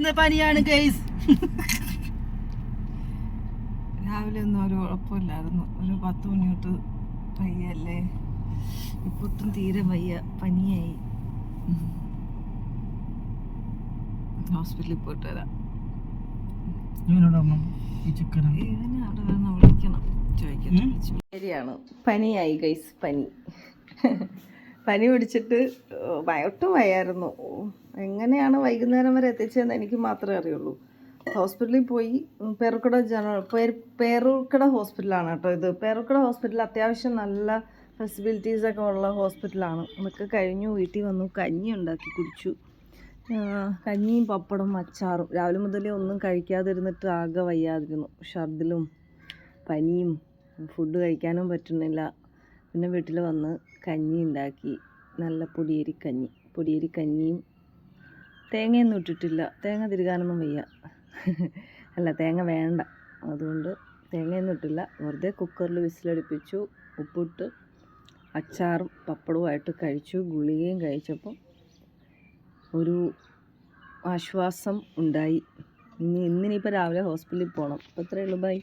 ഇന്ന് പനിയാണ് ഗൈസ് രാവിലെ ഒന്നും ഒരു കുഴപ്പമില്ലായിരുന്നു ഒരു പത്ത് മണി തൊട്ട് വയ്യല്ലേ? ഇപ്പൊ ഒട്ടും തീരെ വയ്യ. പനിയായി. ഹോസ്പിറ്റലിൽ പോയിട്ട് വരാം. ഇവനെ അവിടെ വന്ന് വിളിക്കണം. ചോദിക്കട്ടെ. ശരിയാണ്. പനിയായി ഗൈസ് പനി. പനി പിടിച്ചിട്ട് ഒട്ടും വയ്യായിരുന്നു എങ്ങനെയാണ് വൈകുന്നേരം വരെ എത്തിച്ചതെന്ന് എനിക്ക് മാത്രമേ അറിയുള്ളൂ. ഹോസ്പിറ്റലിൽ പോയി പേർക്കട ജനറൽ പേർ പേരുക്കട ഹോസ്പിറ്റലാണ് കേട്ടോ ഇത്. പേർക്കട ഹോസ്പിറ്റൽ അത്യാവശ്യം നല്ല ഫെസിലിറ്റീസൊക്കെ ഉള്ള ഹോസ്പിറ്റലാണ്. അതൊക്കെ കഴിഞ്ഞു വീട്ടിൽ വന്നു കഞ്ഞി ഉണ്ടാക്കി കുടിച്ചു. കഞ്ഞിയും പപ്പടം അച്ചാറും. രാവിലെ മുതലേ ഒന്നും കഴിക്കാതിരുന്നിട്ട് ആകെ വയ്യാതിരുന്നു. ഷർദിലും പനിയും ഫുഡ് കഴിക്കാനും പറ്റുന്നില്ല. പിന്നെ വീട്ടിൽ വന്ന് കഞ്ഞി ഉണ്ടാക്കി. നല്ല പൊടിയരി കഞ്ഞി പൊടിയരി കഞ്ഞിയും തേങ്ങയൊന്നും ഇട്ടിട്ടില്ല. തേങ്ങ തിരുകാനൊന്നും വയ്യ. അല്ല തേങ്ങ വേണ്ട. അതുകൊണ്ട് തേങ്ങയൊന്നും ഇട്ടില്ല. വെറുതെ കുക്കറിൽ വിസിലടിപ്പിച്ചു. ഉപ്പിട്ട് അച്ചാറും പപ്പടവുമായിട്ട് കഴിച്ചു. ഗുളികയും കഴിച്ചപ്പം ഒരു ആശ്വാസം ഉണ്ടായി. ഇനി ഇന്നിനിപ്പോൾ രാവിലെ ഹോസ്പിറ്റലിൽ പോകണം അപ്പോൾ ഇത്രയേ ഉള്ളൂ. ബൈ.